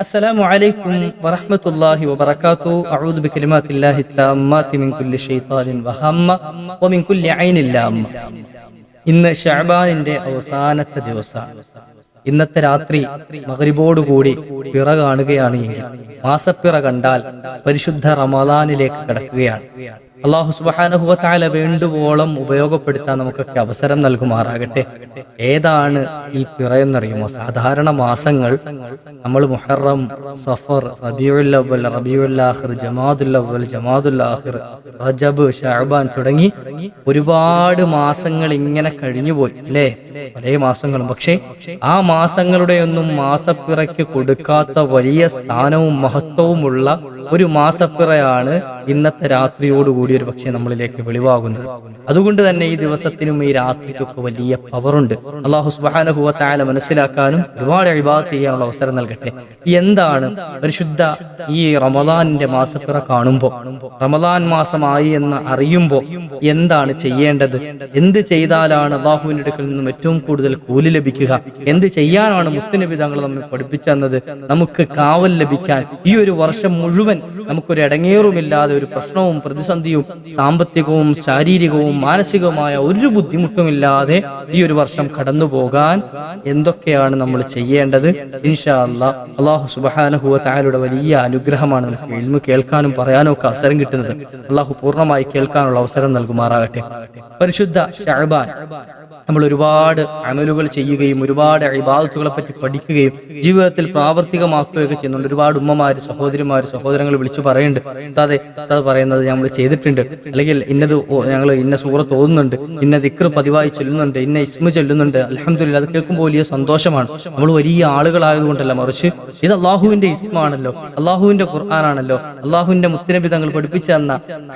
السلام عليكم ورحمة الله وبركاته أعوذ بكلمات الله التامات من كل شيطان وهمة ومن كل عين لامة ഇന്ന് ഷഹബാനിന്റെ അവസാനത്തെ ദിവസമാണ് ഇന്നത്തെ രാത്രി മകരിബോടുകൂടി പിറ കാണുകയാണ് എങ്കിൽ മാസപ്പിറ കണ്ടാൽ പരിശുദ്ധ റമദാനിലേക്ക് കടക്കുകയാണ് അള്ളാഹു സുബാനഹുവത്തായ വേണ്ടുവോളം ഉപയോഗപ്പെടുത്താൻ നമുക്കൊക്കെ അവസരം നൽകുമാറാകട്ടെ. ഏതാണ് ഈ പിറയെന്നറിയുമോ? സാധാരണ മാസങ്ങൾ നമ്മൾ മുഹറം സഫർ റബിയുല്ലവൽ അവൽ ജമാദുല്ലവൽ ആഖിർ റജബ് ഷാബാൻ തുടങ്ങി ഒരുപാട് മാസങ്ങൾ ഇങ്ങനെ കഴിഞ്ഞുപോയി അല്ലേ? പല മാസങ്ങളും. പക്ഷേ ആ മാസങ്ങളുടെ ഒന്നും മാസപ്പിറയ്ക്ക് കൊടുക്കാത്ത വലിയ സ്ഥാനവും മഹത്വവുമുള്ള ഒരു മാസപ്പിറയാണ് ഇന്നത്തെ രാത്രിയോടുകൂടി ഒരു പക്ഷേ നമ്മളിലേക്ക് വെളിവാകുന്നത്. അതുകൊണ്ട് തന്നെ ഈ ദിവസത്തിനും ഈ രാത്രിക്കൊക്കെ വലിയ പവറുണ്ട്. അള്ളാഹു സുബാനഹുവത്തായ മനസ്സിലാക്കാനും ഒരുപാട് അഴിബാത്ത് ചെയ്യാനുള്ള അവസരം നൽകട്ടെ. എന്താണ് പരിശുദ്ധ ഈ റമദാനിന്റെ മാസപ്പിറ കാണുമ്പോൾ റമദാൻ മാസമായി എന്ന് അറിയുമ്പോൾ എന്താണ് ചെയ്യേണ്ടത്? എന്ത് ചെയ്താലാണ് അള്ളാഹുവിന്റെ അടുക്കൽ നിന്നും ഏറ്റവും കൂടുതൽ കൂലി ലഭിക്കുക? എന്ത് ചെയ്യാനാണ് മുത്തുനബി തങ്ങൾ നമ്മെ പഠിപ്പിച്ചെന്നത്? നമുക്ക് കാവൽ ലഭിക്കാൻ ഈ ഒരു വർഷം മുഴുവൻ നമുക്കൊരു ഇടങ്ങേറുമില്ലാതെ ഒരു പ്രശ്നവും പ്രതിസന്ധിയും സാമ്പത്തികവും ശാരീരികവും മാനസികവുമായ ഒരു ബുദ്ധിമുട്ടുമില്ലാതെ ഈ ഒരു വർഷം കടന്നു പോകാൻ എന്തൊക്കെയാണ് നമ്മൾ ചെയ്യേണ്ടത്? ഇൻഷാ അല്ലാ അള്ളാഹു സുബാനഹുവ വലിയ അനുഗ്രഹമാണ് നമുക്ക് കേൾക്കാനും പറയാനും ഒക്കെ അവസരം കിട്ടുന്നത്. അള്ളാഹു പൂർണമായി കേൾക്കാനുള്ള അവസരം നൽകുമാറാകട്ടെ. പരിശുദ്ധ ഷഹബാൻ നമ്മൾ ഒരുപാട് അമലുകൾ ചെയ്യുകയും ഒരുപാട് ഇബാദത്തുകളെ പറ്റി പഠിക്കുകയും ജീവിതത്തിൽ പ്രാവർത്തികമാക്കുകയൊക്കെ ചെയ്യുന്നുണ്ട്. ഒരുപാട് ഉമ്മമാര് സഹോദരിമാര് സഹോദരങ്ങൾ വിളിച്ചു പറയുന്നുണ്ട്. അതെ അത് പറയുന്നത് നമ്മൾ ചെയ്തിട്ടുണ്ട്. അല്ലെങ്കിൽ ഇന്നത് ഞങ്ങൾ ഇന്ന സൂറത്ത് ഓതുന്നുണ്ട് ഇന്ന ദിക്ർ പതിവായി ചൊല്ലുന്നുണ്ട് ഇന്ന ഇസ്മു ചൊല്ലുന്നുണ്ട്. അലഹമില്ല അത് കേൾക്കുമ്പോൾ വലിയ സന്തോഷമാണ്. നമ്മൾ വലിയ ആളുകളായതുകൊണ്ടല്ല മറിച്ച് ഇത് അള്ളാഹുവിന്റെ ഇസ്മാണല്ലോ അള്ളാഹുവിന്റെ ഖുർആാനാണല്ലോ അള്ളാഹുവിന്റെ മുത്തനബി തങ്ങൾ പഠിപ്പിച്ച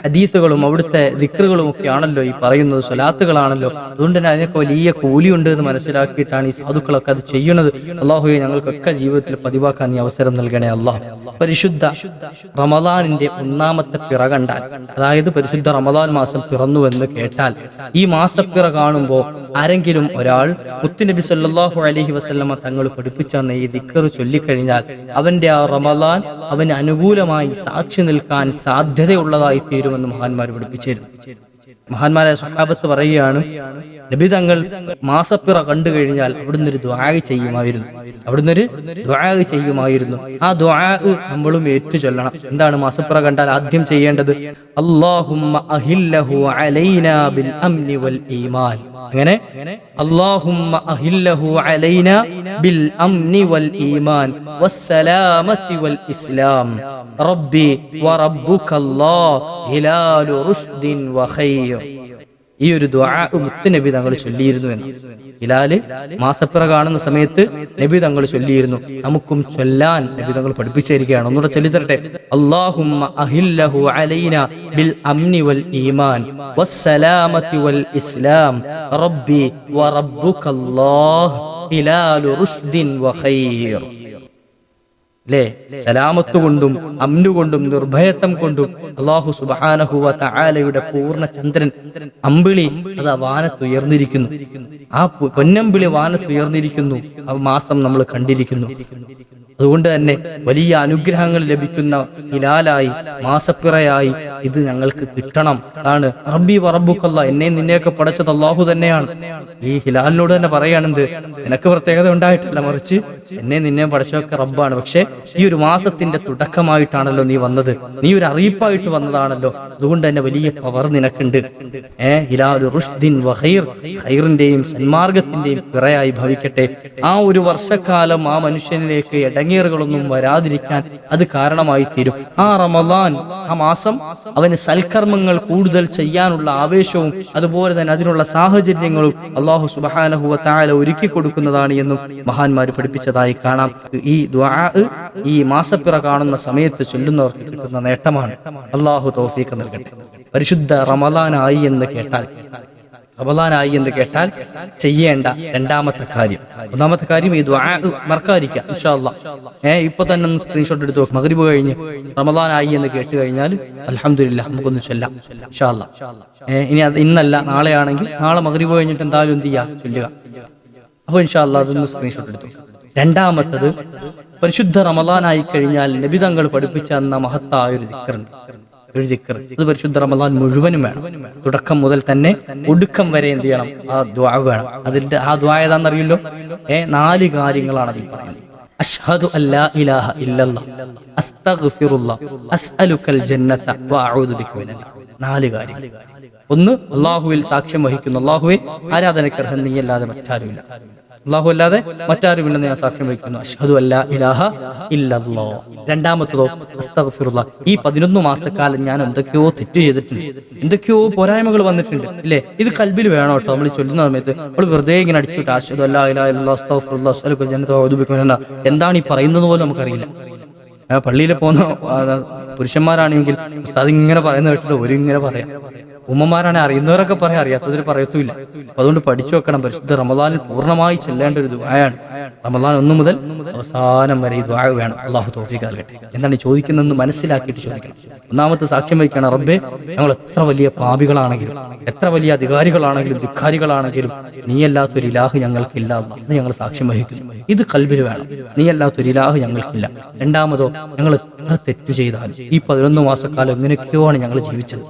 ഹദീസുകളും അവിടുത്തെ ദിക്റുകളും ഒക്കെ ആണല്ലോ ഈ പറയുന്നത് സ്വലാത്തുകളാണല്ലോ. അതുകൊണ്ട് തന്നെ അതിനൊക്കെ വലിയ കൂലിയുണ്ട് എന്ന് മനസ്സിലാക്കിയിട്ടാണ് ഈ സാധുക്കളൊക്കെ അത് ചെയ്യുന്നത്. അള്ളാഹുയെ ഞങ്ങൾക്കൊക്കെ ജീവിതത്തിൽ പതിവാക്കാൻ ഈ അവസരം നൽകണേ അള്ളാഹു പരിശുദ്ധ റമദാനിന്റെ ഒന്നാമത്തെ പിറ കണ്ടാൽ അതായത് പരിശുദ്ധ റമദാൻ മാസം പിറന്നുവെന്ന് കേട്ടാൽ ഈ മാസപ്പിറ കാണുമ്പോൾ ആരെങ്കിലും ഒരാൾ മുത്തുനബി സല്ലാഹു അലഹി വസല്ലമ തങ്ങൾ പഠിപ്പിച്ച ഈ ദിക്കർ ചൊല്ലിക്കഴിഞ്ഞാൽ അവന്റെ ആ റമദാൻ അവന് അനുകൂലമായി സാക്ഷി നിൽക്കാൻ സാധ്യതയുള്ളതായി തീരുമെന്ന് മഹാന്മാർ പഠിപ്പിച്ചിരുന്നു. മഹാന്മാരായ സ്വഹാബത്ത് പറയുകയാണ് നബി തങ്ങൾ മാസപ്പിറ കണ്ടു കഴിഞ്ഞാൽ അവിടുന്ന് ഒരു ദ്വാഗ് ചെയ്യുമായിരുന്നു. അവിടുന്ന് ഒരു ദ്വാഗ് ചെയ്യുമായിരുന്നു. ആ ദ്വാഗ് നമ്മളും ഏറ്റു ചൊല്ലണം എന്താണ് മാസപ്പിറ കണ്ടാൽ ആദ്യം ചെയ്യേണ്ടത്? അല്ലാഹുമ്മ അഹില്ലഹു അലൈനാ ബിൽ അംനി വൽ ഈമാൻ. അങ്ങനെ അല്ലാഹുമ്മ അഹില്ലഹു അലൈനാ ബിൽ അംനി വൽ ഈമാൻ. വസ്സലാമത്തി വൽ ഇസ്ലാം. റബ്ബി വറബ്ബുകല്ലാഹ് ഹിലാലു റുഷ്ദിൻ വഖൈർ ഈ ഒരു ദുആ മുത്തുനബി തങ്ങൾ ചൊല്ലിയിരുന്നു എന്ന്. ഹിലാൽ മാസപ്പിറ കാണുന്ന സമയത്ത് നബി തങ്ങൾ ചൊല്ലിയിരുന്നു. നമുക്കും ചൊല്ലാൻ നബി തങ്ങൾ പഠിപ്പിച്ചിരിക്കുകയാണ്. ഒന്നുകൂടെ ചൊല്ലിത്തരട്ടെ. അല്ലാഹുമ്മ അഹില്ലഹു അലൈന ബിൽ അംനി വൽ ഈമാൻ വസ്സലാമത്തി വൽ ഇസ്ലാം റബ്ബി വറബ്ബുകല്ലാഹ് ഹിലാലു റുഷ്ദിൻ വഖൈർ അല്ലേ സലാമത്ത് കൊണ്ടും അമ്നുകൊണ്ടും നിർഭയത്വം കൊണ്ടും അള്ളാഹു സുബാനഹുവ തആലയുടെ പൂർണ ചന്ദ്രൻ അമ്പിളി അത് വാനത്തുയർന്നിരിക്കുന്നു. ആ പൊന്നമ്പിളി വാനത്തുയർന്നിരിക്കുന്നു. ആ മാസം നമ്മൾ കണ്ടിരിക്കുന്നു. അതുകൊണ്ട് തന്നെ വലിയ അനുഗ്രഹങ്ങൾ ലഭിക്കുന്ന ഹിലാലായി മാസപ്പിറയായി ഇത് ഞങ്ങൾക്ക് കിട്ടണം. അതാണ് റബ്ബി വറബുക്കല്ല എന്നെ നിന്നെയൊക്കെ പടച്ചത് അള്ളാഹു തന്നെയാണ്. ഈ ഹിലാലിനോട് തന്നെ പറയുകയാണെന്ത്? നിനക്ക് പ്രത്യേകത ഉണ്ടായിട്ടില്ല മറിച്ച് എന്നെ നിന്നെ പടച്ചതൊക്കെ റബ്ബാണ്. പക്ഷെ ഈ ഒരു മാസത്തിന്റെ തുടക്കമായിട്ടാണല്ലോ നീ വന്നത്. നീ ഒരു അറിയിപ്പായിട്ട് വന്നതാണല്ലോ. അതുകൊണ്ട് തന്നെ വലിയ പവർ നിനക്കുണ്ട്. ഏ ഹിലാലു റുഷ്ദിൻ വഹൈർ ഖൈറിന്റെയും സന്മാർഗത്തിന്റെയും പിറയായി ഭവിക്കട്ടെ. ആ ഒരു വർഷക്കാലം ആ മനുഷ്യനിലേക്ക് ഇടങ്ങേറുകളൊന്നും വരാതിരിക്കാൻ അത് കാരണമായി തീരും. ആ റമദാൻ ആ മാസം അവന് സൽക്കർമ്മങ്ങൾ കൂടുതൽ ചെയ്യാനുള്ള ആവേശവും അതുപോലെ തന്നെ അതിനുള്ള സാഹചര്യങ്ങളും അള്ളാഹു സുബാനഹുവ താല ഒരുക്കി കൊടുക്കുന്നതാണ് എന്നും മഹാന്മാർ പഠിപ്പിച്ചതായി കാണാം. ഈ ഈ മാസപ്പിറ കാണുന്ന സമയത്ത് ചൊല്ലുന്നവർക്ക് കിട്ടുന്ന നേട്ടമാണ്. അള്ളാഹു തോഫീക്ക് നൽകട്ടെ. പരിശുദ്ധ റമദാനായി എന്ന് കേട്ടാൽ റമദാനായി എന്ന് കേട്ടാൽ ചെയ്യേണ്ട രണ്ടാമത്തെ കാര്യം. ഒന്നാമത്തെ കാര്യം ഈ ദ്വാ മറക്കാതിരിക്കുക ഇൻഷാ അല്ലാ ഏ ഇപ്പൊ തന്നെ ഒന്ന് സ്ക്രീൻഷോട്ട് എടുത്ത് നോക്കും. മഗ്രിബ് കഴിഞ്ഞ് റമദാനായി എന്ന് കേട്ട് കഴിഞ്ഞാൽ അലഹമില്ല നമുക്കൊന്ന് ചൊല്ലാം ഇൻഷാ അല്ലാ ഏ ഇനി അത് ഇന്നല്ല നാളെയാണെങ്കിൽ നാളെ മഗ്രിബ് കഴിഞ്ഞിട്ട് എന്തായാലും എന്ത് ചെയ്യുക ചൊല്ലുക. അപ്പൊ ഇൻഷാ അല്ലാ അതൊന്ന് സ്ക്രീൻഷോട്ട് എടുത്തു രണ്ടാമത്തത് പരിശുദ്ധ റമദാനായി കഴിഞ്ഞാൽ നബിതങ്ങൾ പഠിപ്പിച്ച എന്ന മഹത്തായ ഒരു ദിക്കറുണ്ട് ഒരു ദിക്കർ അത് പരിശുദ്ധ റമദാൻ മുഴുവനും വേണം. തുടക്കം മുതൽ തന്നെ ഒടുക്കം വരെ എന്ത് ചെയ്യണം? ആ ദ്വാ വേണം. അതിന്റെ ആ ദ്വാ ഏതാണെന്നറിയല്ലോ? ഏ നാല് കാര്യങ്ങളാണ് അതിൽ പറയുന്നത്. അഷ്ഹദു അല്ലാ ഇലാഹ ഇല്ലല്ലാ. അസ്തഗ്ഫിറുല്ലാ. അസ്അലുക്കൽ ജന്നത വഅഊദു ബിക. നാല് കാര്യങ്ങൾ. ഒന്ന് അള്ളാഹുവിൽ സാക്ഷ്യം വഹിക്കുന്നു അള്ളാഹുവെ ആരാധനക്കർഹൻ നീയല്ലാതെ മറ്റാരുമില്ല. അള്ളാഹു അല്ലാതെ മറ്റാരുമില്ലെന്ന് ഞാൻ സാക്ഷ്യം വഹിക്കുന്നു. അഷ്ഹദു അല്ലാ ഇലാഹ ഇല്ലല്ലോ രണ്ടാമത്തതോ അസ്തഗ്ഫിറുള്ള ഈ പതിനൊന്ന് മാസക്കാലം ഞാൻ എന്തൊക്കെയോ തെറ്റ് ചെയ്തിട്ടുണ്ട്. എന്തൊക്കെയോ പോരായ്മകൾ വന്നിട്ടുണ്ട്. അല്ലേ ഇത് കൽബിൽ വേണം കേട്ടോ. നമ്മൾ ചൊല്ലുന്ന സമയത്ത് നമ്മൾ വെറുതെ ഇങ്ങനെ അടിച്ചിട്ട് അഷ്ഹദു അല്ലാ ഇലാഹ ഇല്ലല്ലാഹ് അസ്തഗ്ഫിറുല്ലാ അസ്അലുക്കൽ ജന്നത. എന്താണ് ഈ പറയുന്നത് പോലും നമുക്കറിയില്ല. പള്ളിയിൽ പോകുന്ന പുരുഷന്മാരാണെങ്കിൽ ഉസ്താദ് ഇങ്ങനെ പറയുന്ന കേട്ടിട്ട് ഒരു ഇങ്ങനെ പറയാം. ഉമ്മമാരാണെങ്കിൽ അറിയുന്നവരൊക്കെ പറയാം അറിയാത്തവർ പറയത്തുമില്ല. അതുകൊണ്ട് പഠിച്ചു വെക്കണം. പരിശുദ്ധ റമദാനിൽ പൂർണമായി ചെല്ലേണ്ട ഒരു ദുആയാണ്. റമദാൻ ഒന്നു മുതൽ അവസാനം വരെ ഈ ദുആ വേണം. അള്ളാഹു തോഫിക്ക് നൽകട്ടെ. എന്താണ് ചോദിക്കുന്നതെന്ന് മനസ്സിലാക്കിയിട്ട് ചോദിക്കണം. ഒന്നാമത്തെ സാക്ഷ്യം വഹിക്കണം. റബ്ബെ ഞങ്ങൾ എത്ര വലിയ പാപികളാണെങ്കിലും എത്ര വലിയ അധികാരികളാണെങ്കിലും ധിക്കാരികളാണെങ്കിലും നീയല്ലാത്തൊരു ഇലാഹ് ഞങ്ങൾക്കില്ല. എന്ന് ഞങ്ങൾ സാക്ഷ്യം വഹിക്കുന്നു. ഇത് കൽബിൽ വേണം. നീയല്ലാത്തൊരു ഇലാഹ് ഞങ്ങൾക്കില്ല. രണ്ടാമതോ ഞങ്ങൾ എത്ര തെറ്റു ചെയ്താലും ഈ പതിനൊന്ന് മാസക്കാലം എങ്ങനെയൊക്കെയോ ആണ് ഞങ്ങൾ ജീവിച്ചത്.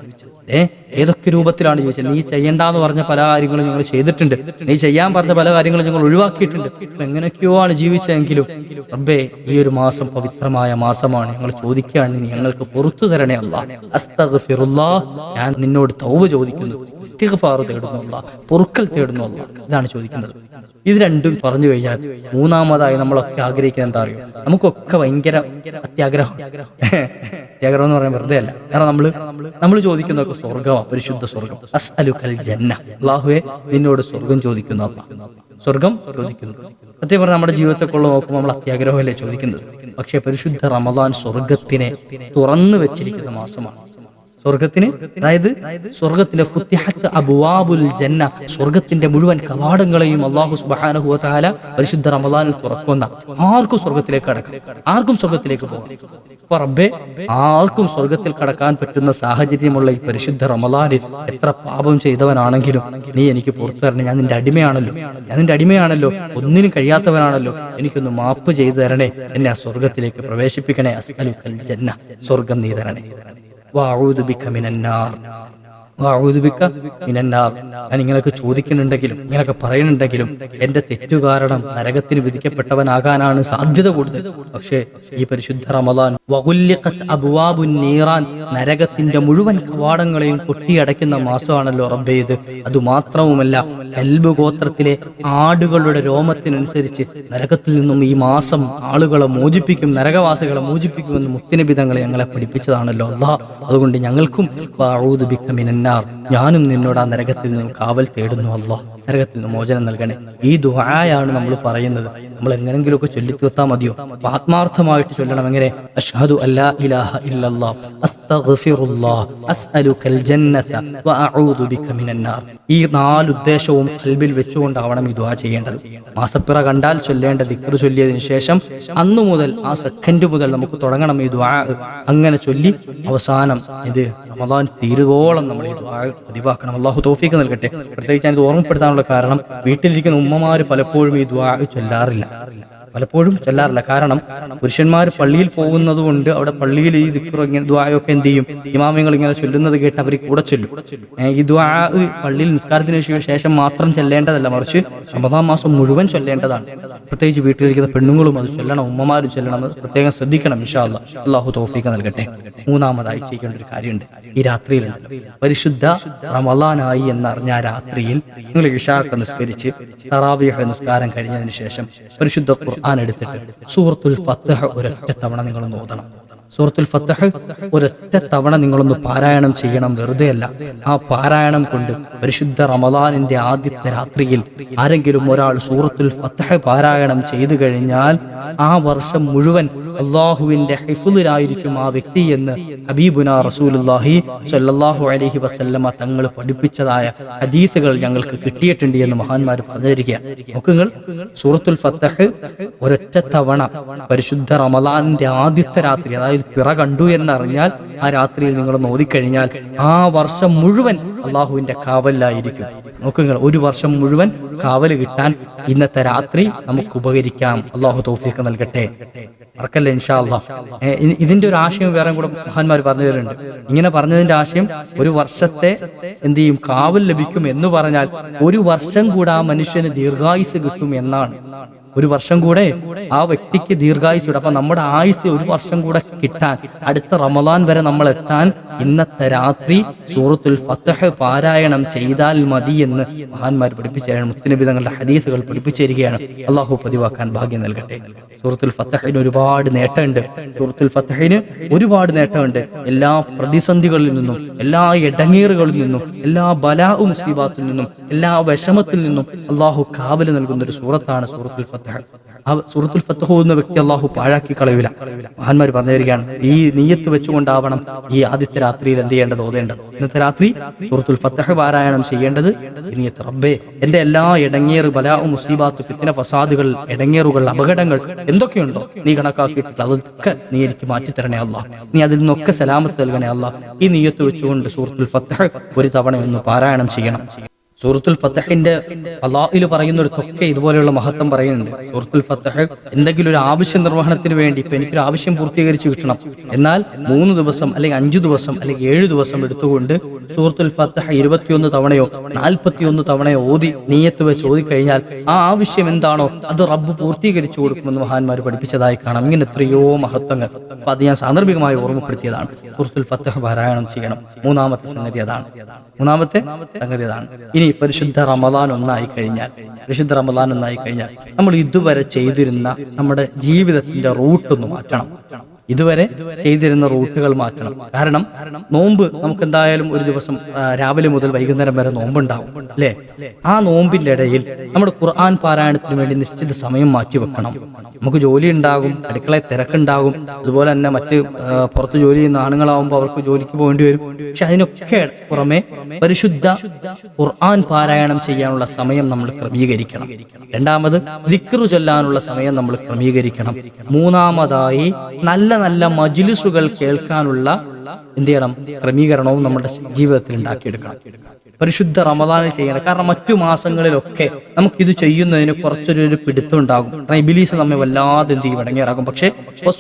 ഏ? ഏതൊക്കെ രൂപത്തിലാണ് ചോദിച്ചത്? നീ ചെയ്യണ്ടെന്ന് പറഞ്ഞ പല കാര്യങ്ങളും ഞങ്ങൾ ചെയ്തിട്ടുണ്ട്. നീ ചെയ്യാൻ പറഞ്ഞ പല കാര്യങ്ങളും ഞങ്ങൾ ഒഴിവാക്കിയിട്ടുണ്ട്. എങ്ങനെയൊക്കെയോ ആണ് ജീവിച്ചതെങ്കിലും റബ്ബേ ഈ ഒരു മാസം പവിത്രമായ മാസമാണ്. ഞങ്ങൾ ചോദിക്കുകയാണ് നീ ഞങ്ങൾക്ക് പുറത്തു തരണേ അല്ല. അസ്തഗ്ഫിറുല്ലാ. ഞാൻ നിന്നോട് തൗവ് ചോദിക്കുന്നു. ഇസ്തിഗ്ഫാർ തേടുന്നു അല്ല. പൊറുക്കൽ തേടുന്നു അല്ല. ഇതാണ് ചോദിക്കുന്നത്. ഇത് രണ്ടും പറഞ്ഞു കഴിഞ്ഞാൽ മൂന്നാമതായി നമ്മളൊക്കെ ആഗ്രഹിക്കുന്നത് എന്താ അറിയോ? നമുക്കൊക്കെ ഭയങ്കര അത്യാഗ്രഹം. അത്യാഗ്രഹം എന്ന് പറയാൻ വെറുതെ അല്ല. കാരണം നമ്മൾ നമ്മൾ ചോദിക്കുന്നതൊക്കെ സ്വർഗമാണ് പരിശുദ്ധ സ്വർഗം. അസ് അസ്അലുക്കൽ ജന്ന. അള്ളാഹുവെ നിന്നോട് സ്വർഗം ചോദിക്കുന്നു. സ്വർഗം ചോദിക്കുന്നു. സത്യം പറഞ്ഞാൽ നമ്മുടെ ജീവിതത്തെ കൊള്ളു നോക്കുമ്പോൾ നമ്മൾ അത്യാഗ്രഹമല്ലേ ചോദിക്കുന്നത്? പക്ഷേ പരിശുദ്ധ റമദാൻ സ്വർഗത്തിനെ തുറന്നു വെച്ചിരിക്കുന്ന മാസമാണ്. സ്വർഗത്തിന് അതായത് സ്വർഗത്തിന്റെ അബുവാബുൽ ജന്ന സ്വർഗത്തിന്റെ മുഴുവൻ കവാടങ്ങളെയും അള്ളാഹു സുബ്ഹാനഹു വ തആല പരിശുദ്ധ റമദാനിൽ തുറക്കുന്ന ആർക്കും സ്വർഗത്തിലേക്ക് കടക്കാം. ആർക്കും സ്വർഗത്തിലേക്ക് പോകാം. റബ്ബേ ആർക്കും സ്വർഗത്തിൽ കടക്കാൻ പറ്റുന്ന സാഹചര്യമുള്ള ഈ പരിശുദ്ധ റമദാനിൽ എത്ര പാപം ചെയ്തവനാണെങ്കിലും നീ എനിക്ക് പുറത്തു തരണേ. ഞാൻ നിന്റെ അടിമയാണല്ലോ. ഞാൻ നിന്റെ അടിമയാണല്ലോ. ഒന്നിനും കഴിയാത്തവനാണല്ലോ. എനിക്കൊന്ന് മാപ്പ് ചെയ്തു തരണേ. എന്നെ ആ സ്വർഗത്തിലേക്ക് പ്രവേശിപ്പിക്കണേ. അസ്കലുക്കൽ ജന്ന സ്വർഗം നീ തരണേ. വഅഊദു മിനന്നാർ. ഞാൻ ഇങ്ങനൊക്കെ ചോദിക്കുന്നുണ്ടെങ്കിലും ഇങ്ങനെയൊക്കെ പറയുന്നുണ്ടെങ്കിലും എന്റെ തെറ്റു കാരണം നരകത്തിന് വിധിക്കപ്പെട്ടവനാകാനാണ് സാധ്യത കൂടുതൽ. പക്ഷേ ഈ പരിശുദ്ധ റമദാൻ നീറാൻ നരകത്തിന്റെ മുഴുവൻ കവാടങ്ങളെയും കൊട്ടിയടയ്ക്കുന്ന മാസമാണല്ലോ റബ്ബേ ഇത്. അതുമാത്രവുമല്ല കൽബ് ഗോത്രത്തിലെ ആടുകളുടെ രോമത്തിനനുസരിച്ച് നരകത്തിൽ നിന്നും ഈ മാസം ആളുകളെ മോചിപ്പിക്കും നരകവാസികളെ മോചിപ്പിക്കുമെന്ന് മുത്തിനബിതങ്ങളെ ഞങ്ങളെ പഠിപ്പിച്ചതാണല്ലോ അള്ളാഹ്. അതുകൊണ്ട് ഞങ്ങൾക്കും മിനന്നാർ ഞാനും നിന്നോട് ആ നരകത്തിൽ നിന്നും കാവൽ തേടുന്നു അള്ളാഹ് നരകത്തിൽ നിന്ന് മോചനം നൽകണേ. ഈ ദുആയാണ് നമ്മൾ പറയുന്നത്. നമ്മൾ എങ്ങനെങ്കിലുമൊക്കെ ചൊല്ലി തീർത്താൽ മതിയോ ആത്മാർത്ഥമായിട്ട് ചൊല്ലണം എങ്ങനെ? അഷ്ഹദു ഇല്ലല്ലാഹ് അസ്തഗ്ഫിറുല്ലാഹ് ജന്നത ബിക മിനന്നാർ ഈ നാല് ഉദ്ദേശവും കൽബിൽ വെച്ചുകൊണ്ടാവണം ഈ ദുആ ചെയ്യേണ്ടത്. മാസപ്പിറ കണ്ടാൽ ചൊല്ലേണ്ട ദിക്ർ ചൊല്ലിയതിനു ശേഷം അന്നു മുതൽ ആ സെക്കൻഡ് മുതൽ നമുക്ക് തുടങ്ങണം ഈ ദുആ. അങ്ങനെ ചൊല്ലി അവസാനം ഇത് റമദാൻ തീരുവോളം നമ്മൾ ഈ ദുആ പതിവാക്കണം. അള്ളാഹു തോഫീക്ക് നൽകട്ടെ. പ്രത്യേകിച്ച് ഞാനിത് ഓർമ്മപ്പെടുത്താനുള്ള കാരണം വീട്ടിലിരിക്കുന്ന ഉമ്മമാര് പലപ്പോഴും ഈ ദുആ ചൊല്ലാറില്ല. ഇല്ലാറില്ല പലപ്പോഴും ചെല്ലാറില്ല. കാരണം പുരുഷന്മാർ പള്ളിയിൽ പോകുന്നത് കൊണ്ട് അവിടെ പള്ളിയിൽ ഈ ദിക്റ് ഇങ്ങനെ ദ്വായൊക്കെ എന്ത് ചെയ്യും? ഇമാമിങ്ങൾ ഇങ്ങനെ ചൊല്ലുന്നത് കേട്ട് അവർ കൂടെ ചൊല്ലും. ഈ ദ്വാ പള്ളിയിൽ നിസ്കാരത്തിന് ശേഷം മാത്രം ചെല്ലേണ്ടതല്ല. മറിച്ച് ഒമ്പതാം മാസം മുഴുവൻ ചൊല്ലേണ്ടതാണ്. പ്രത്യേകിച്ച് വീട്ടിലിരിക്കുന്ന പെണ്ണുങ്ങളും അത് ചൊല്ലണം ഉമ്മമാരും ചൊല്ലണം. പ്രത്യേകം ശ്രദ്ധിക്കണം ഇൻഷാ അല്ലാ അള്ളാഹു തൗഫീഖ് നൽകട്ടെ. മൂന്നാമതായി ചെയ്യേണ്ട ഒരു കാര്യമുണ്ട്. ഈ രാത്രിയിലുണ്ട് പരിശുദ്ധ റമലാനായി എന്നറിഞ്ഞ രാത്രിയിൽ നിങ്ങൾ ഇഷാക്ക് നിസ്കരിച്ച് തറാവിയ നിസ്കാരം കഴിഞ്ഞതിന് ശേഷം പരിശുദ്ധ ഖുർആൻ എടുത്തിട്ട് സൂറത്തുൽ ഫത്തഹ് ഒരൊറ്റ തവണ നിങ്ങൾ ഓതണം സൂറത്തുൽ ഫത്തഹ് ഒരൊറ്റ തവണ നിങ്ങളൊന്ന് പാരായണം ചെയ്യണം വെറുതെയല്ല. ആ പാരായണം കൊണ്ട് പരിശുദ്ധ റമദാനിന്റെ ആദ്യത്തെ രാത്രിയിൽ ആരെങ്കിലും ഒരാൾ സൂറത്തുൽ ഫത്തഹ് പാരായണം ചെയ്തു കഴിഞ്ഞാൽ ആ വർഷം മുഴുവൻ അള്ളാഹുവിന്റെ ഹൈഫുലായിരിക്കും ആ വ്യക്തി എന്ന് ഹബീബുന റസൂലുല്ലാഹി സ്വല്ലല്ലാഹു അലൈഹി വസല്ലമ തങ്ങൾ പഠിപ്പിച്ചതായ ഹദീസുകൾ ഞങ്ങൾക്ക് കിട്ടിയിട്ടുണ്ട് എന്ന് മഹാന്മാർ പറഞ്ഞിരിക്കുക. നോക്കുങ്ങൾ സൂറത്തുൽ ഫത്തഹ് ഒരൊറ്റ തവണ പരിശുദ്ധ റമദാനിന്റെ ആദ്യത്തെ രാത്രി അതായത് പിറ കണ്ടു എന്നറിഞ്ഞാൽ ആ രാത്രിയിൽ നിങ്ങൾ നോദിക്കഴിഞ്ഞാൽ ആ വർഷം മുഴുവൻ അള്ളാഹുവിന്റെ കാവലിലായിരിക്കും. നോക്കുക ഒരു വർഷം മുഴുവൻ കാവൽ കിട്ടാൻ ഇന്നത്തെ രാത്രി നമുക്ക് ഉപകരിക്കാം. അള്ളാഹു തോഫിക്ക് നൽകട്ടെ. മറക്കല്ലേ ഇൻഷാ ഇതിന്റെ ഒരു ആശയം വേറെ കൂടെ മഹാന്മാർ പറഞ്ഞു തരുന്നുണ്ട്. ഇങ്ങനെ പറഞ്ഞതിന്റെ ആശയം ഒരു വർഷത്തെ എന്ത് ചെയ്യും? കാവൽ ലഭിക്കും എന്ന് പറഞ്ഞാൽ ഒരു വർഷം കൂടെ ആ മനുഷ്യന് ദീർഘായുസ് കിട്ടും എന്നാണ്. ഒരു വർഷം കൂടെ ആ വ്യക്തിക്ക് ദീർഘായുസ് അപ്പൊ നമ്മുടെ ആയുസ് ഒരു വർഷം കൂടെ കിട്ടാൻ അടുത്ത റമദാൻ വരെ നമ്മൾ എത്താൻ ഇന്നത്തെ രാത്രി സൂറത്തുൽ ഫത്തഹ് പാരായണം ചെയ്താൽ മതി എന്ന് മഹാന്മാർ പഠിപ്പിച്ചു മുത്തുനബി തങ്ങളുടെ ഹദീസുകൾ പഠിപ്പിച്ചിരിക്കുകയാണ് അള്ളാഹു പതിവാക്കാൻ ഭാഗ്യം നൽകട്ടെ. സൂറത്തുൽ ഫത്തഹിന് ഒരുപാട് നേട്ടമുണ്ട്. സൂറത്തുൽ ഫത്തഹിന് ഒരുപാട് നേട്ടമുണ്ട്. എല്ലാ പ്രതിസന്ധികളിൽ നിന്നും എല്ലാ ഇടങ്ങേറുകളിൽ നിന്നും എല്ലാ ബലാഉ മുസീബാത്തിൽ നിന്നും എല്ലാ വിഷമത്തിൽ നിന്നും അള്ളാഹു കാവൽ നൽകുന്ന ഒരു സൂറത്താണ് സൂറത്തുൽ ഫത്തഹ്. ആ സുഹൃത്തുൽ ഫത്തഹു എന്ന വ്യക്തി അള്ളാഹു പാഴാക്കി കളയൂല. മഹാന്മാർ പറഞ്ഞു തരികയാണ് ഈ നീയത്ത് വെച്ചുകൊണ്ടാവണം ഈ ആദ്യത്തെ രാത്രിയിൽ എന്ത് ചെയ്യേണ്ടത് ഓതേണ്ടത്. ഇന്നത്തെ രാത്രി സുഹൃത്തുൽ ഫത്തഹ് പാരായണം ചെയ്യേണ്ടത് നീയത്ത് റബ്ബേ എന്റെ എല്ലാ ഇടങ്ങേറ് ബലാ മുസീബാത്ത് ഫിത്തിന ഫസാദുകൾ ഇടങ്ങേറുകൾ അപകടങ്ങൾ എന്തൊക്കെയുണ്ടോ നീ കണക്കാക്കിയിട്ടില്ല അതൊക്കെ നീ എനിക്ക് മാറ്റിത്തരണേ അല്ല നീ അതിൽ നിന്നൊക്കെ സലാമത്ത് നൽകണേ അല്ല ഈ നീയത്ത് വെച്ചുകൊണ്ട് സുഹൃത്തുൽ ഫത്തഹ് ഒരു തവണ ഒന്ന് പാരായണം ചെയ്യണം. സൂറത്തുൽ ഫത്തഹിന്റെ അള്ളാഹിൽ പറയുന്നിടത്തൊക്കെ ഇതുപോലെയുള്ള മഹത്വം പറയുന്നുണ്ട്. സൂറത്തുൽ ഫത്തഹ് എന്തെങ്കിലും ഒരു ആവശ്യ നിർവഹണത്തിന് വേണ്ടി ഇപ്പൊ എനിക്കൊരു ആവശ്യം പൂർത്തീകരിച്ച് കിട്ടണം. എന്നാൽ മൂന്ന് ദിവസം അല്ലെങ്കിൽ അഞ്ചു ദിവസം അല്ലെങ്കിൽ ഏഴ് ദിവസം എടുത്തുകൊണ്ട് സൂറത്തുൽ ഫത്തഹ് ഇരുപത്തിയൊന്ന് തവണയോ നാൽപ്പത്തിയൊന്ന് തവണയോ ഓതി നീയത്ത് വെച്ച് ഓതി കഴിഞ്ഞാൽ ആ ആവശ്യം എന്താണോ അത് റബ്ബ് പൂർത്തീകരിച്ചു കൊടുക്കുമെന്ന് മഹാന്മാർ പഠിപ്പിച്ചതായി കാണാം. ഇങ്ങനെ എത്രയോ മഹത്വങ്ങൾ. അപ്പൊ അത് ഞാൻ സാന്ദർഭികമായി ഓർമ്മപ്പെടുത്തിയതാണ്. സൂറത്തുൽ ഫത്തഹ് പാരായണം ചെയ്യണം. മൂന്നാമത്തെ സംഗതി അതാണ്. മൂന്നാമത്തെ സംഗതി അതാണ്. ഇനി പരിശുദ്ധ റമദാൻ ഒന്നായി കഴിഞ്ഞാൽ പരിശുദ്ധ റമദാൻ ഒന്നായി കഴിഞ്ഞാൽ നമ്മൾ ഇതുവരെ ചെയ്തിരുന്ന നമ്മുടെ ജീവിതത്തിന്റെ റൂട്ട് ഒന്ന് മാറ്റണം. ഇതുവരെ ചെയ്തിരുന്ന റൂട്ടുകൾ മാറ്റണം. കാരണം നോമ്പ് നമുക്ക് എന്തായാലും ഒരു ദിവസം രാവിലെ മുതൽ വൈകുന്നേരം വരെ നോമ്പുണ്ടാവും അല്ലേ? ആ നോമ്പിന്റെ ഇടയിൽ നമ്മുടെ ഖുർആൻ പാരായണത്തിന് വേണ്ടി നിശ്ചിത സമയം മാറ്റി വെക്കണം നമുക്ക് ജോലി ഉണ്ടാകും അടുക്കളയിൽ തിരക്കുണ്ടാകും അതുപോലെ തന്നെ മറ്റ് പുറത്ത് ജോലി ചെയ്യുന്ന ആണുങ്ങളാവുമ്പോൾ അവർക്ക് ജോലിക്ക് പോകേണ്ടി വരും. പക്ഷെ അതിനൊക്കെ പുറമെ പരിശുദ്ധ ഖുർആൻ പാരായണം ചെയ്യാനുള്ള സമയം നമ്മൾ ക്രമീകരിക്കണം. രണ്ടാമത് ദിക്റു ചൊല്ലാനുള്ള സമയം നമ്മൾ ക്രമീകരിക്കണം. മൂന്നാമതായി നല്ല നല്ല മജിലിസുകൾ കേൾക്കാനുള്ള എന്ത് ചെയ്യണം ക്രമീകരണവും നമ്മുടെ ജീവിതത്തിൽ ഉണ്ടാക്കിയെടുക്കണം. പരിശുദ്ധ റമദാനിൽ ചെയ്യണം. കാരണം മറ്റു മാസങ്ങളിലൊക്കെ നമുക്ക് ഇത് ചെയ്യുന്നതിന് കുറച്ചൊരു ഒരു പിടുത്തം ഉണ്ടാകും കാരണം ഇബിലീസ് നമ്മെ വല്ലാതെ എന്ത് ചെയ്യും? ഇടങ്ങേറാകും പക്ഷേ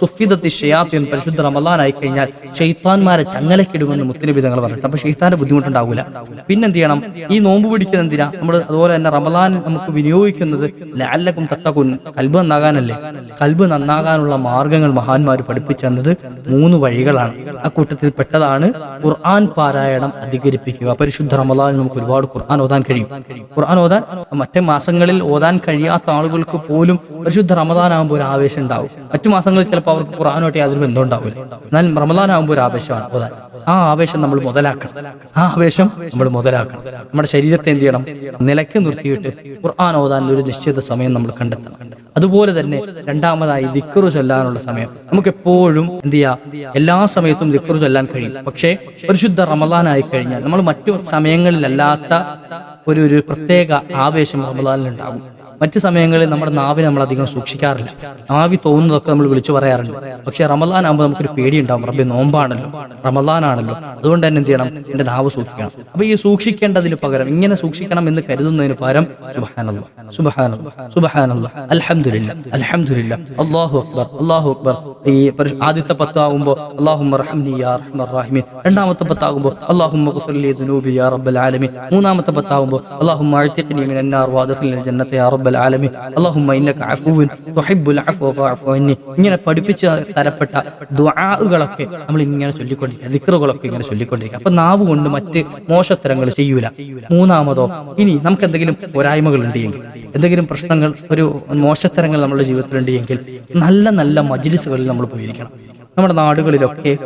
സുഫിദത്തി റമദാൻ പരിശുദ്ധ റമദാനായി കഴിഞ്ഞാൽ ഷെയ്ത്താൻമാരെ ചങ്ങലക്കിടുമെന്ന് മുത്തനബി തങ്ങൾ പറഞ്ഞിട്ട് അപ്പൊ ഷെയ്ത്താന്റെ ബുദ്ധിമുട്ടുണ്ടാവില്ല പിന്നെന്ത് ചെയ്യണം ഈ നോമ്പ് പിടിക്കുന്ന എന്തിനാ? നമ്മൾ അതുപോലെ തന്നെ റമദാൻ നമുക്ക് വിനിയോഗിക്കുന്നത് ലാലക്കും തത്തക്കും കൽബ് നന്നാകാനല്ലേ? കൽബ് നന്നാകാനുള്ള മാർഗങ്ങൾ മഹാന്മാർ പഠിപ്പിച്ചു തന്നത് മൂന്ന് വഴികളാണ്. ആ കൂട്ടത്തിൽ പെട്ടതാണ് ഖുർആൻ പാരായണം അധികരിപ്പിക്കുക. പരിശുദ്ധ റമദാൻ നമുക്ക് ഒരുപാട് ഖുർആൻ ഓതാൻ കഴിയും. ഖുർആൻ ഓതാൻ മറ്റേ മാസങ്ങളിൽ ഓതാൻ കഴിയാത്ത ആളുകൾക്ക് പോലും പരിശുദ്ധ റമദാൻ ആകുമ്പോൾ ഒരു ആവേശം ഉണ്ടാവും. മറ്റു മാസങ്ങളിൽ ചിലപ്പോൾ അവർക്ക് ഖുർആനുമായിട്ട് യാതൊരു ബന്ധം ഉണ്ടാവില്ല. എന്നാൽ റമദാൻ ആകുമ്പോൾ ഒരു ആവേശമാണ് ഓതാൻ. ആ ആവേശം നമ്മൾ മുതലാക്കണം. ആ ആവേശം നമ്മൾ മുതലാക്കണം. നമ്മുടെ ശരീരത്തെ എന്ത് ചെയ്യണം? നിലയ്ക്ക് നിർത്തിയിട്ട് ഖുർആൻ ഓതാൻ ഒരു നിശ്ചിത സമയം നമ്മൾ കണ്ടെത്തണം. അതുപോലെ തന്നെ രണ്ടാമതായി ദിക്കറു ചൊല്ലാനുള്ള സമയം. നമുക്ക് എപ്പോഴും എന്ത് ചെയ്യാ? എല്ലാ സമയത്തും ദിക്കറു ചൊല്ലാൻ കഴിയും. പക്ഷേ പരിശുദ്ധ റമദാനായി കഴിഞ്ഞാൽ നമ്മൾ മറ്റു സമയങ്ങളിലല്ലാത്ത ഒരു ഒരു പ്രത്യേക ആവേശം റമദാനിൽ ഉണ്ടാകും മറ്റു സമയങ്ങളിൽ നമ്മുടെ നാവിനെ നമ്മൾ അധികം സൂക്ഷിക്കാറില്ല. നാവി തോന്നുന്നതൊക്കെ നമ്മൾ വിളിച്ചു പറയാറുണ്ട്. പക്ഷെ റമദാൻ ആകുമ്പോൾ നമുക്കൊരു പേടി ഉണ്ടാവും റബ്ബി നോമ്പാണല്ലോ. റമദാനാണല്ലോ അതുകൊണ്ട് തന്നെ എന്ത് ചെയ്യണം? എന്റെ നാവ് സൂക്ഷിക്കണം. അപ്പൊ ഈ സൂക്ഷിക്കേണ്ടതിന് പകരം ഇങ്ങനെ സൂക്ഷിക്കണം എന്ന് കരുതുന്നതിന് പകരം സുബഹാനല്ല സുബഹാനല്ല സുബഹാനല്ല അൽഹംദുലില്ല അൽഹംദുലില്ല അള്ളാഹു അക്ബർ അള്ളാഹു അക്ബർ. ഈ ആദ്യത്തെ പത്താകുമ്പോൾ റഹ്മർ രണ്ടാമത്തെ പത്താകുമ്പോൾ അള്ളാഹുലി യാ റബ്ബൽ മൂന്നാമത്തെ പത്താകുമ്പോൾ അന്നി ഇങ്ങനെ പഠിപ്പിച്ച തരപ്പെട്ട ദ്വാകളൊക്കെ നമ്മൾ ഇങ്ങനെ ചൊല്ലിക്കൊണ്ടിരിക്കുക ദിക്റുകളൊക്കെ ഇങ്ങനെ ചൊല്ലിക്കൊണ്ടിരിക്കുക. അപ്പൊ നാവ് കൊണ്ട് മറ്റ് മോശത്തരങ്ങൾ ചെയ്യൂല. മൂന്നാമതോ ഇനി നമുക്ക് എന്തെങ്കിലും പോരായ്മകൾ ഉണ്ട് എങ്കിൽ എന്തെങ്കിലും പ്രശ്നങ്ങൾ ഒരു മോശത്തരങ്ങൾ നമ്മുടെ ജീവിതത്തിലുണ്ട് എങ്കിൽ നല്ല നല്ല മജ്ലിസുകളിൽ നമ്മൾ പോയിരിക്കണം. നമ്മുടെ നാടുകളിലൊക്കെ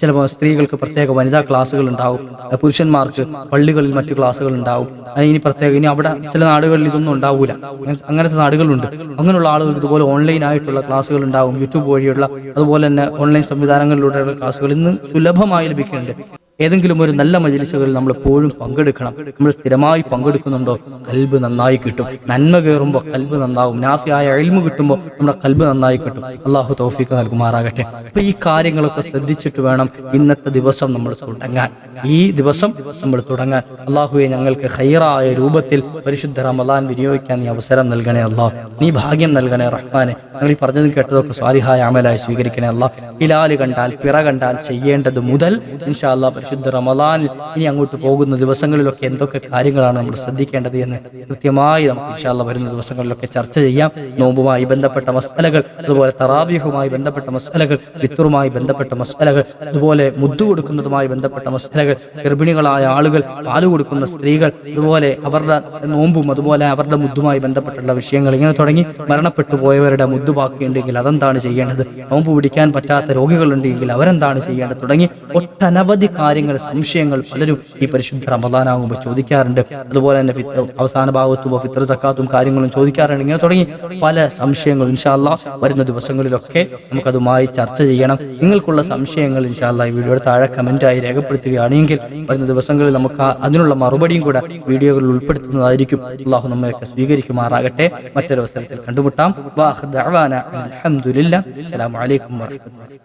ചിലപ്പോൾ സ്ത്രീകൾക്ക് പ്രത്യേക വനിതാ ക്ലാസ്സുകൾ ഉണ്ടാവും പുരുഷന്മാർക്ക് പള്ളികളിൽ മറ്റു ക്ലാസ്സുകൾ ഉണ്ടാവും. ഇനി പ്രത്യേക ഇനി അവിടെ ചില നാടുകളിൽ ഇതൊന്നും ഉണ്ടാവൂല. അങ്ങനെ- അങ്ങനത്തെ നാടുകളുണ്ട്. അങ്ങനെയുള്ള ആളുകൾക്ക് ഇതുപോലെ ഓൺലൈൻ ആയിട്ടുള്ള ക്ലാസ്സുകൾ ഉണ്ടാവും യൂട്യൂബ് വഴിയുള്ള അതുപോലെ തന്നെ ഓൺലൈൻ സംവിധാനങ്ങളിലൂടെയുള്ള ക്ലാസ്സുകൾ ഇന്ന് സുലഭമായി ലഭിക്കുന്നുണ്ട്. ഏതെങ്കിലും ഒരു നല്ല മജിലിസുകളിൽ നമ്മൾ എപ്പോഴും പങ്കെടുക്കണം. നമ്മൾ സ്ഥിരമായി പങ്കെടുക്കുന്നുണ്ടോ? കൽബ് നന്നായി കിട്ടും. നന്മ കയറുമ്പോൾ കൽബ് നന്നാവും. നാഫിയായ എൽമ് കിട്ടുമ്പോൾ നമ്മുടെ കൽബ് നന്നായി കിട്ടും. അള്ളാഹു തൗഫീഖ് നൽകുമാറാകട്ടെ. അപ്പൊ ഈ കാര്യങ്ങളൊക്കെ ശ്രദ്ധിച്ചിട്ട് വേണം ഇന്നത്തെ ദിവസം നമ്മൾ തുടങ്ങാൻ. ഈ ദിവസം നമ്മൾ തുടങ്ങാൻ. അള്ളാഹുവെ ഞങ്ങൾക്ക് ഹൈറായ രൂപത്തിൽ പരിശുദ്ധ റമദാൻ വിനിയോഗിക്കാൻ നീ അവസരം നൽകണേ അള്ളാഹ് നീ ഭാഗ്യം നൽകണേ റഹ്മാനെ. ഞങ്ങൾ ഈ പറഞ്ഞതും കേട്ടതൊക്കെ സ്വാലിഹായ അമലായി സ്വീകരിക്കണേ അള്ളാഹ് ഹിലാൽ കണ്ടാൽ പിറ കണ്ടാൽ ചെയ്യേണ്ടത് മുതൽ ഇൻഷാ അള്ളാഹ് പരിശുദ്ധ റമദാനിൽ ഇനി അങ്ങോട്ട് പോകുന്ന ദിവസങ്ങളിലൊക്കെ എന്തൊക്കെ കാര്യങ്ങളാണ് നമ്മൾ ശ്രദ്ധിക്കേണ്ടത് എന്ന് കൃത്യമായി നമുക്ക് ഇൻഷാല്ല വരുന്ന ദിവസങ്ങളിലൊക്കെ ചർച്ച ചെയ്യാം. നോമ്പുമായി ബന്ധപ്പെട്ട മസലകൾ അതുപോലെ തറാബിഹുമായി ബന്ധപ്പെട്ട മസലകൾ വിത്തുറുമായി ബന്ധപ്പെട്ട മസലകൾ അതുപോലെ മുദ്ദു കൊടുക്കുന്നതുമായി ബന്ധപ്പെട്ട മസലകൾ ഗർഭിണികളായ ആളുകൾ പാൽ കൊടുക്കുന്ന സ്ത്രീകൾ അതുപോലെ അവരുടെ നോമ്പും അതുപോലെ അവരുടെ മുദ്ദുമായി ബന്ധപ്പെട്ടുള്ള വിഷയങ്ങൾ ഇങ്ങനെ തുടങ്ങി മരണപ്പെട്ടു പോയവരുടെ മുദ്ദു ബാക്കിയുണ്ടെങ്കിൽ അതെന്താണ് ചെയ്യേണ്ടത്? നോമ്പ് പിടിക്കാൻ പറ്റാത്ത രോഗികളുണ്ടെങ്കിൽ അവരെന്താണ് ചെയ്യേണ്ടത്? തുടങ്ങി ഒട്ടനവധി കാര്യങ്ങൾ സംശയങ്ങൾ പലരും ഈ പരിശുദ്ധ റമദാനാകുമ്പോൾ ചോദിക്കാറുണ്ട്. അതുപോലെ തന്നെ അവസാന ഭാഗത്തും ഫിത്ര സക്കാത്തും കാര്യങ്ങളും ചോദിക്കാറുണ്ട്. ഇങ്ങനെ തുടങ്ങി പല സംശയങ്ങളും ഇൻഷാല്ല വരുന്ന ദിവസങ്ങളിലൊക്കെ നമുക്കതുമായി ചർച്ച ചെയ്യണം. നിങ്ങൾക്കുള്ള സംശയങ്ങൾ ഇൻഷാല്ല ഈ വീഡിയോയുടെ താഴെ കമന്റായി രേഖപ്പെടുത്തുകയാണെങ്കിൽ വരുന്ന ദിവസങ്ങളിൽ നമുക്ക് അതിനുള്ള മറുപടിയും കൂടെ വീഡിയോകളിൽ ഉൾപ്പെടുത്തുന്നതായിരിക്കും. അള്ളാഹു നമ്മയൊക്കെ സ്വീകരിക്കുമാറാകട്ടെ. മറ്റൊരു അവസരത്തിൽ കണ്ടുമുട്ടാം അലഹമുല്ല ദഅവാന അൽഹംദുലില്ലാ അസ്സലാമു അലൈക്കും വറഹ്മത്തുള്ളാഹി